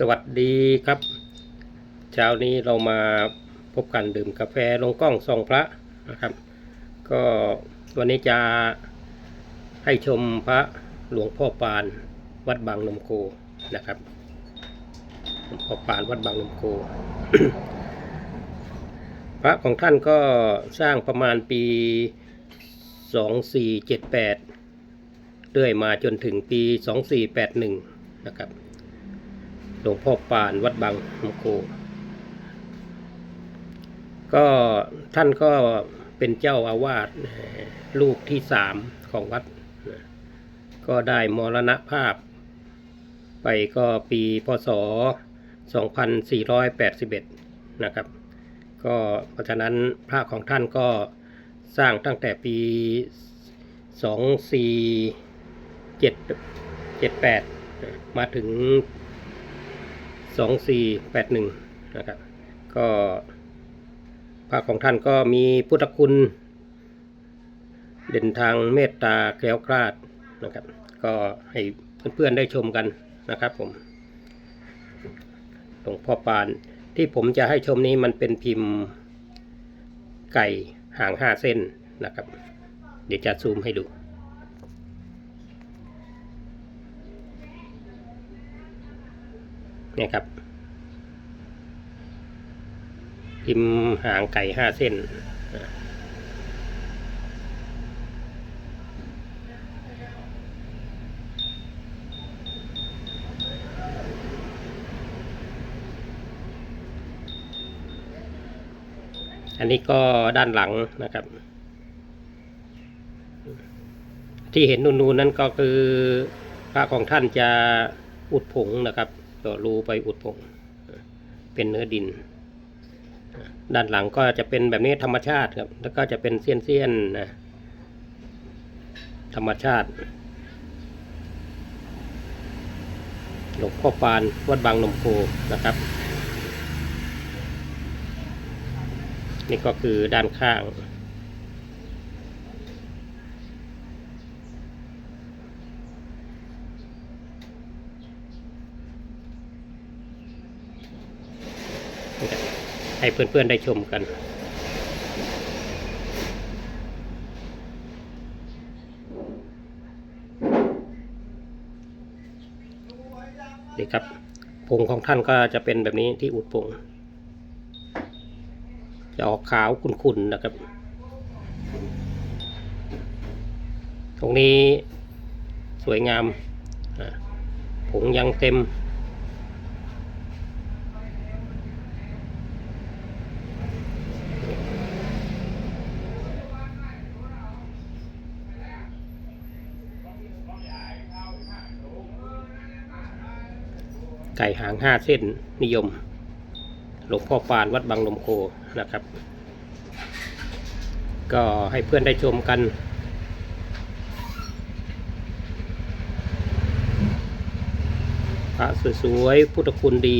สวัสดีครับ เช้านี้เรามาพบกันดื่มกาแฟลงกล้องส่องพระนะครับ ก็วันนี้จะให้ชมพระหลวงพ่อปานวัดบางนมโกนะครับหลวงพ่อปานวัดบางนมโก พระของท่านก็สร้างประมาณปี 2478เรื่อยมาจนถึงปี 2481 นะครับ หลวงพ่อปานวัดบางมโก ก็ท่านก็เป็นเจ้าอาวาสเอ่อรูปที่สามของวัด ก็ได้มรณภาพ ไปก็ปีพศ 2481 นะครับ ก็เพราะฉะนั้นพระของท่านก็สร้างตั้งแต่ปี 2478 มาถึง 2481 นะครับ ก็พระของท่านก็มีพุทธคุณ เด่นทางเมตตาแคล้วคลาดนะครับ ก็ให้เพื่อนๆได้ชมกันนะครับผมหลวงพ่อปานที่ผมจะให้ชมนี้มันเป็นพิมพ์ไก่ห่างห้าเส้นนะครับ เดี๋ยวจะซูมให้ดู เนี่ยครับ พิมพ์หางไก่ห้าเส้น อันนี้ก็ด้านหลังนะครับ ที่เห็นนูนๆนั่นก็คือพระของท่านจะอุดผงนะครับ ก็รูไปอุดผงเป็นเนื้อดิน ด้านหลังก็จะเป็นแบบนี้ธรรมชาติครับ แล้วก็จะเป็นเสี้ยนๆนะธรรมชาติหลวงพ่อปานวัดบางนมโคนะครับ นี่ก็คือด้านข้าง ให้เพื่อนๆได้ชมกัน นี่ครับผงของท่านก็จะเป็นแบบนี้ที่อุดผงจะออกขาวขุ่นๆนะครับ ตรงนี้สวยงามผงยังเต็ม ไก่หางห้าเส้นนิยม หลวงพ่อปานวัดบางนมโคนะครับ ก็ให้เพื่อนได้ชมกัน พระสวยๆพุทธคุณดี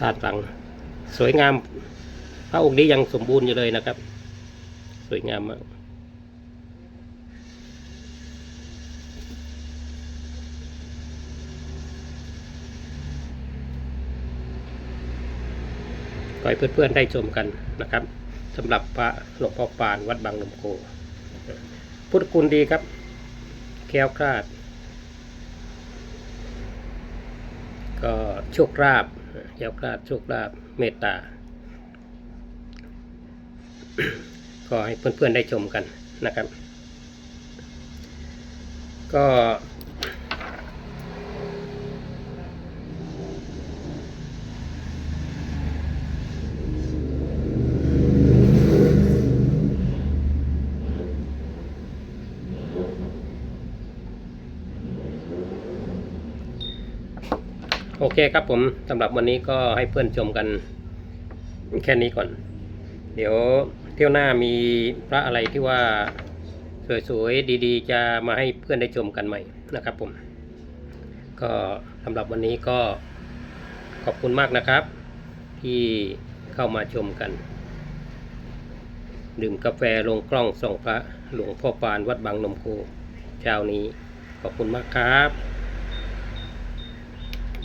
ด้านหลัง สวยงาม พระองค์นี้ยังสมบูรณ์อยู่เลยนะครับ สวยงามมากก็ให้เพื่อนๆได้ชมกันนะครับสำหรับพระหลวงพ่อปานวัดบางลมโกพุทธคุณดีครับ แค้วคลาด ก็โชคลาภ แคล้วคลาดโชคลาภเมตตาก็ให้เพื่อนๆได้ชมกันนะครับ ก็ เคครับผมสำหรับวันนี้ก็ให้เพื่อนชมกันแค่นี้ก่อน เดี๋ยวเที่ยวหน้ามีพระอะไรที่ว่าสวยๆดีๆ จะมาให้เพื่อนได้ชมกันใหม่นะครับผมก็สำหรับวันนี้ก็ขอบคุณมากนะครับ ที่เข้ามาชมกัน ดื่มกาแฟลงกล้องส่องพระหลวงพ่อปานวัดบางนมโคเช้านี้ขอบคุณมากครับ